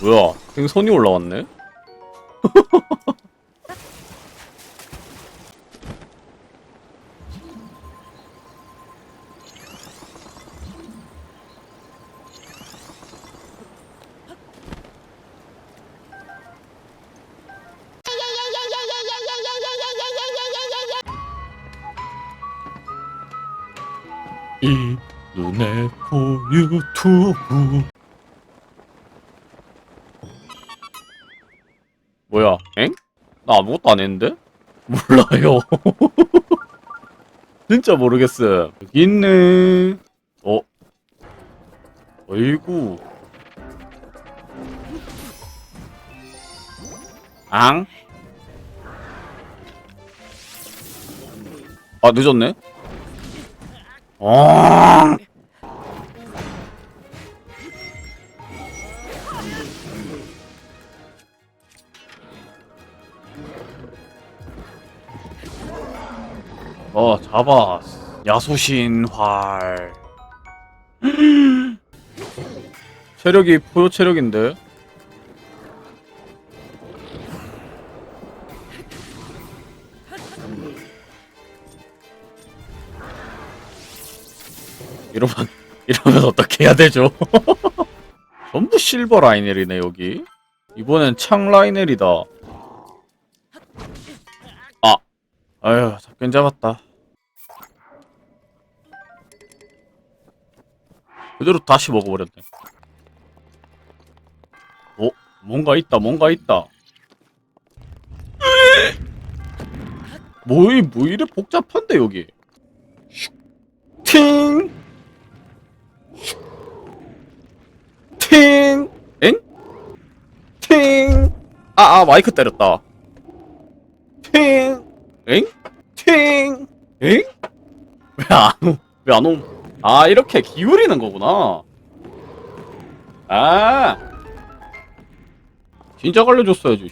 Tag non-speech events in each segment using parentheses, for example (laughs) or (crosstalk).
뭐야 생 선이 올라왔네? 이 눈에 보 유튜브 뭐야 엥? 나 아무것도 안 했는데? 몰라요 (laughs) 진짜 모르겠어 여기 있네 어? 어이구 앙? 아 늦었네 어. 어 잡았어 야수신 활. (gasps) 체력이 포효 체력인데 이러면 (laughs) 이러면 어떻게 해야 되죠? (laughs) 전부 실버 라이넬이네 여기. 이번엔 창 라이넬이다. 아! 아휴 잡긴 잡았다. 그대로 다시 먹어버렸네. 어? 뭔가 있다 뭔가 있다. (laughs) 뭐이 뭐 이래 복잡한데 여기. 팅 팅! 엥? 팅! 아, 아, 마이크 때렸다. 팅! 엥? 팅! 엥? 왜안 오? 왜안 옴? 아, 이렇게 기울이는 거구나. 아! 진작 알려줬어야지.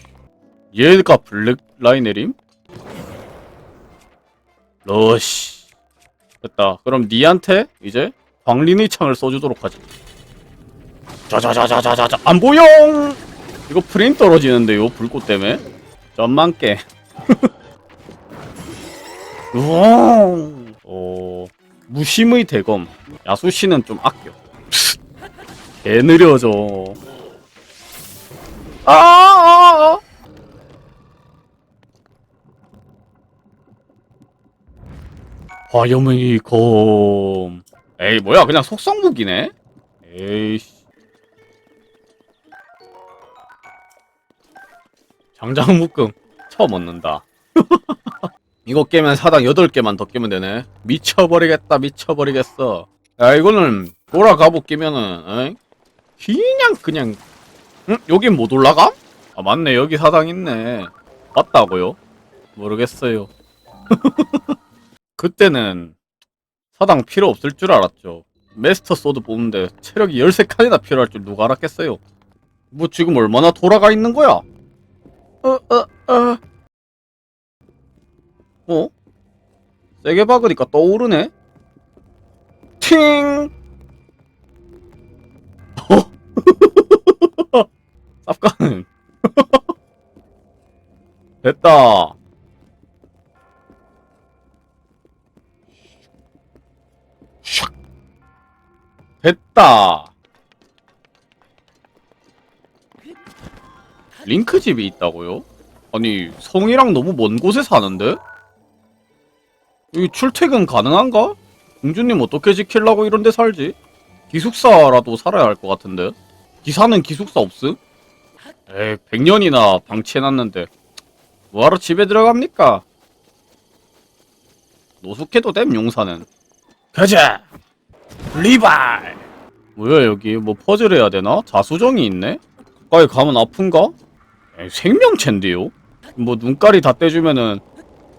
얘가 블랙 라이네림? 러시. 됐다. 그럼 니한테 이제 광린의 창을 써주도록 하지. 자자자자자자자. 안 보용 이거 프레임 떨어지는데요 불꽃 때문에? 깨. (laughs) 우엉 어 무심의 대검. 야수 씨는 좀 아껴. (laughs) 개 느려져. 아 아 아! 화염의 검. 에이 뭐야 그냥 속성 무기네? 에이씨 장장 묶음 처음 얻는다. (laughs) 이거 깨면 사당 8개만 더 깨면 되네. 미쳐버리겠다, 미쳐버리겠어. 야, 이거는 돌아가보 깨면은, 어이? 그냥, 그냥, 응? 여긴 못 올라가? 아, 맞네. 여기 사당 있네. 맞다고요? 모르겠어요. (laughs) 그때는 사당 필요 없을 줄 알았죠. 메스터 소드 뽑는데 체력이 13칸이나 필요할 줄 누가 알았겠어요? 뭐 지금 얼마나 돌아가 있는 거야? 어, 어, 어. 어? 세게 박으니까 떠오르네? 팅! 어? (laughs) 쌉가는. (laughs) 됐다. 샥. 됐다. 링크 집이 있다고요? 아니 성이랑 너무 먼 곳에 사는데? 여기 출퇴근 가능한가? 공주님 어떻게 지킬라고 이런 데 살지? 기숙사라도 살아야 할 것 같은데? 기사는 기숙사 없음? 에이 100년이나 방치해놨는데 뭐하러 집에 들어갑니까? 노숙해도 됨 용사는 가자! 리발! 뭐야 여기 뭐 퍼즐 해야 되나? 자수정이 있네? 가까이 가면 아픈가? 생명체인데요? 뭐 눈깔이 다 떼주면은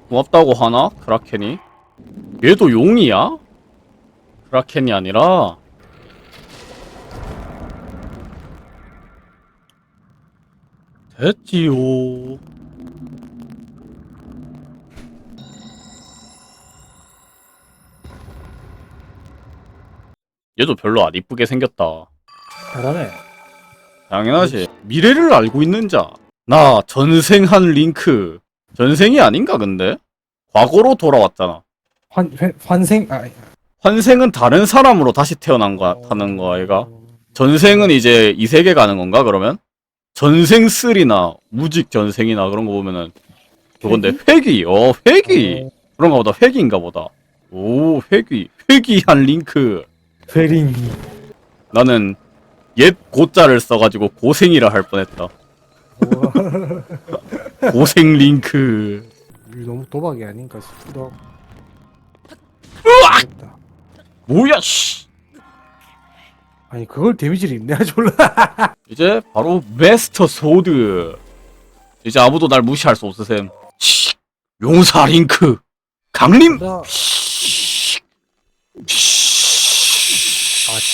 고맙다고 하나? 그라켄이? 얘도 용이야? 그라켄이 아니라 됐지요 얘도 별로 안 이쁘게 생겼다 대단해 당연하지 미래를 알고 있는 자 나 전생한 링크. 전생이 아닌가 근데? 과거로 돌아왔잖아. 환, 회- 환생, 아, 환생은 다른 사람으로 다시 태어난 거야, 하는 거야, 얘가. 전생은 이제 이 세계 가는 건가, 그러면? 전생 3나 무직 전생이나 그런 거 보면은 그건데 회귀, 어, 회귀. 그런가 보다, 회귀인가 보다. 오, 회귀. 회귀한 링크. 페링. 나는 옛 고자를 써가지고 고생이라 할 뻔했다. (laughs) 고생 링크. 너무 도박이 아닌가 싶기도 하고. 뭐야, 씨. 아니, 그걸 데미지를 입내야 졸라. (laughs) 이제 바로 메스터 소드. 이제 아무도 날 무시할 수 없으셈. 씩. 용사 링크. 강림. 나, 씩. 아,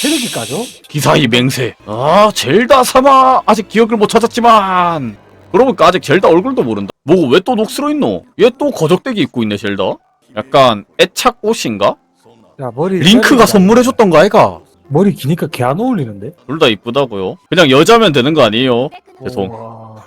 체력이 까져? 기사의 맹세. 아, 젤다 사마. 아직 기억을 못 찾았지만. 그러니까 아직 젤다 얼굴도 모른다. 뭐고 왜 또 녹슬어 있노? 얘 또 거적대기 입고 있네, 젤다. 약간 애착 옷인가? 야, 머리. 링크가 선물해줬던 거 아이가? 머리 기니까 개 안 어울리는데? 둘 다 이쁘다고요. 그냥 여자면 되는 거 아니에요? 죄송. 우와.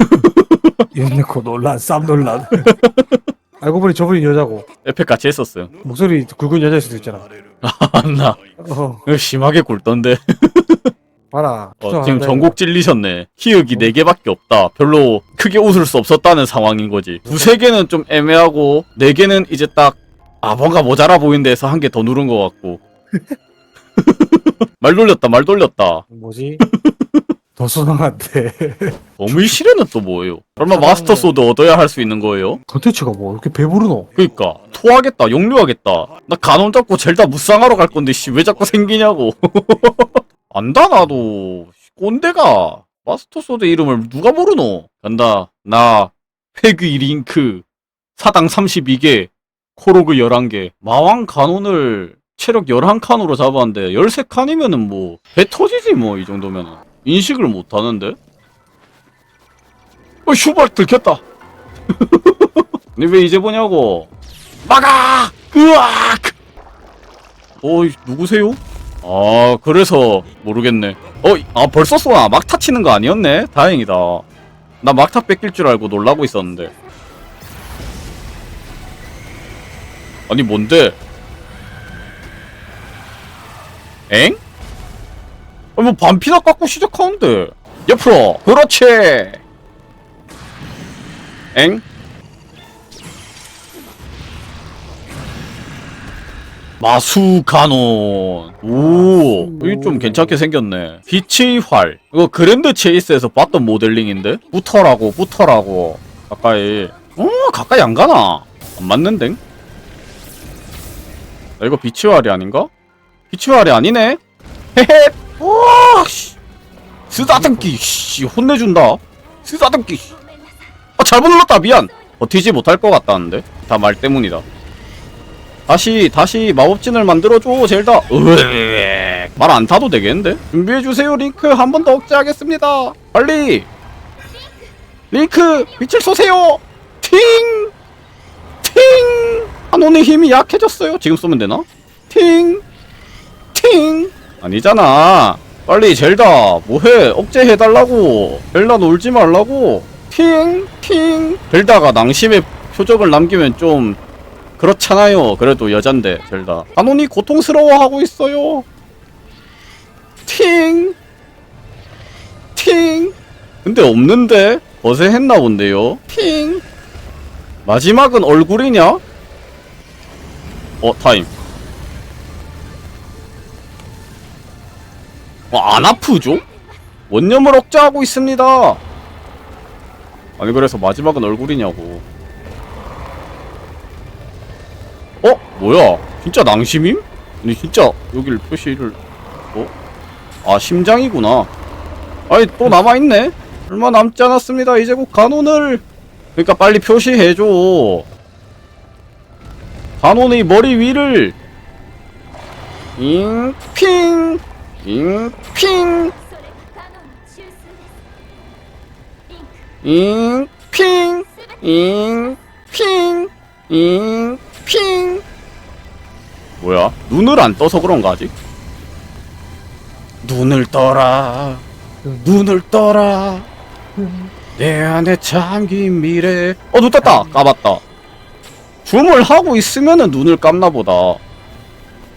얘네코 논란, 쌈 논란. (laughs) 알고 보니 저분이 여자고. 에펙 같이 했었음. 목소리 굵은 여자일 수도 있잖아. (laughs) 안나. 어, 심하게 굴던데. (laughs) 봐라. 어, 지금 전곡 찔리셨네. 희역이 4개밖에 없다. 별로 크게 웃을 수 없었다는 상황인 거지. 두세 개는 좀 애매하고, 네 개는 이제 딱, 아, 뭔가 모자라 보이는데 해서 한 개 더 누른 것 같고. (laughs) 말 돌렸다, 말 돌렸다. 뭐지? 더 수상한데. 범의 실현은 또 뭐예요? 설마 사랑은- 마스터 소드 얻어야 할 수 있는 거예요? 컨텐츠가 뭐 이렇게 배부르노? 그니까, 토하겠다, 용류하겠다. 나 간원 잡고 젤다 무쌍하러 갈 건데, 씨, 왜 자꾸 생기냐고. (laughs) 안다, 나도. 꼰대가. 마스터 소드 이름을 누가 모르노? 간다. 나, 회귀 링크, 사당 32개, 코로그 11개, 마왕 간원을 체력 11칸으로 잡았는데, 13칸이면은 뭐, 배 터지지 뭐, 이 정도면은. 인식을 못 하는데? 어, 슈발 들켰다. (laughs) 근데 왜 이제 보냐고. 막아! 으악! 어이, 누구세요? 아, 그래서 모르겠네. 어, 아, 벌써 쏘나? 막타 치는 거 아니었네? 다행이다. 나 막타 뺏길 줄 알고 놀라고 있었는데. 아니, 뭔데? 엥? 아, 뭐, 반피나 깎고 시작하는데. 옆으로! 그렇지! 엥? 마수 가논. 오, 이거 좀 괜찮게 생겼네. 빛의 활. 이거 그랜드 체이스에서 봤던 모델링인데? 붙어라고, 붙어라고. 가까이. 어, 가까이 안 가나? 안 맞는데? 나 이거 빛의 활이 아닌가? 빛의 활이 아니네? 헤헤! 와, 씨. 쓰다듬기, 씨. 혼내준다. 쓰다듬기, 씨. 아, 잘못 눌렀다. 미안. 버티지 못할 것 같다는데? 다 말 때문이다. 다시 다시 마법진을 만들어줘 젤다 말안 타도 되겠는데? 준비해주세요 링크 한 번 더 억제하겠습니다 빨리 링크 빛을 쏘세요 팅! 팅! 한온의 힘이 약해졌어요 지금 쏘면 되나? 팅! 팅! 아니잖아 빨리 젤다 뭐해 억제해달라고 젤다 놀지 말라고 팅! 팅! 젤다가 낭심의 표적을 남기면 좀 그렇잖아요. 그래도 여잔데 젤다. 아노니 고통스러워하고 있어요. 팅. 팅. 근데 없는데 거세했나 본데요. 팅. 마지막은 얼굴이냐? 어 타임. 어, 안 아프죠? 원념을 억제하고 있습니다. 아니 그래서 마지막은 얼굴이냐고. 어? 뭐야? 진짜 낭심임? 아니 진짜 여길 표시를 어? 아 심장이구나 아니 또 남아있네 얼마 남지 않았습니다 이제 곧 간혼을 그러니까 빨리 표시해줘 간혼의 머리 위를 잉 핑 잉핑. 잉핑. 잉핑. 잉핑. 뭐야? 눈을 안 떠서 그런가 아직? 눈을 떠라. 눈을 떠라. 내 안에 잠긴 미래. 어눈 떴다. 까봤다. 줌을 하고 있으면은 눈을 감나 보다.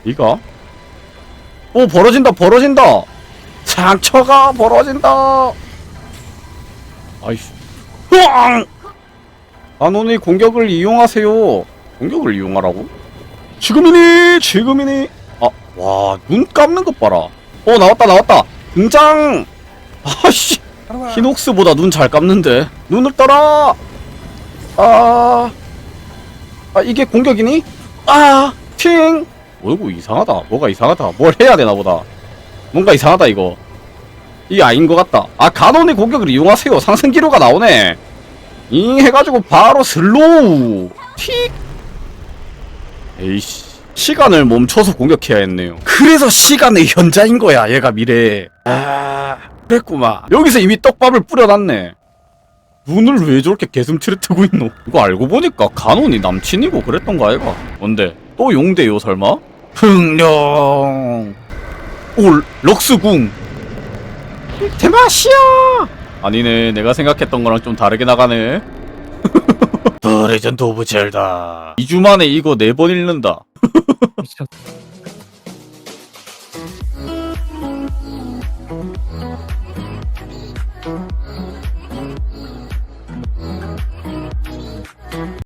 이가 오 벌어진다 벌어진다. 상처가 벌어진다. 아이씨. 으앙! 아노니 공격을 이용하세요. 공격을 이용하라고? 지금이니 지금이니. 아와 눈 감는 것 봐라. 어 나왔다 나왔다. 등장! 아씨 히녹스보다 눈 잘 감는데. 눈을 떠라! 아, 아 이게 공격이니? 아 팅 어이구 이상하다. 뭐가 이상하다. 뭘 해야 되나 보다. 뭔가 이상하다 이거. 이게 아닌 것 같다. 아 가논의 공격을 이용하세요. 상승 기로가 나오네. 잉 해가지고 바로 슬로우. 틱. 에이씨. 시간을 멈춰서 공격해야 했네요. 그래서 시간의 현자인 거야 얘가 미래에. 아 그랬구만. 여기서 이미 떡밥을 뿌려놨네. 눈을 왜 저렇게 개슴치레 트고 있노? 이거 알고 보니까 가논이 남친이고 그랬던 거 아이가. 뭔데? 또 용대요 설마 흥룡. 오 럭스궁. 대마시야. 아니네 내가 생각했던 거랑 좀 다르게 나가네. (laughs) 브레전드 오브 젤다. 2주 만에 이거 4번 읽는다. 미쳤-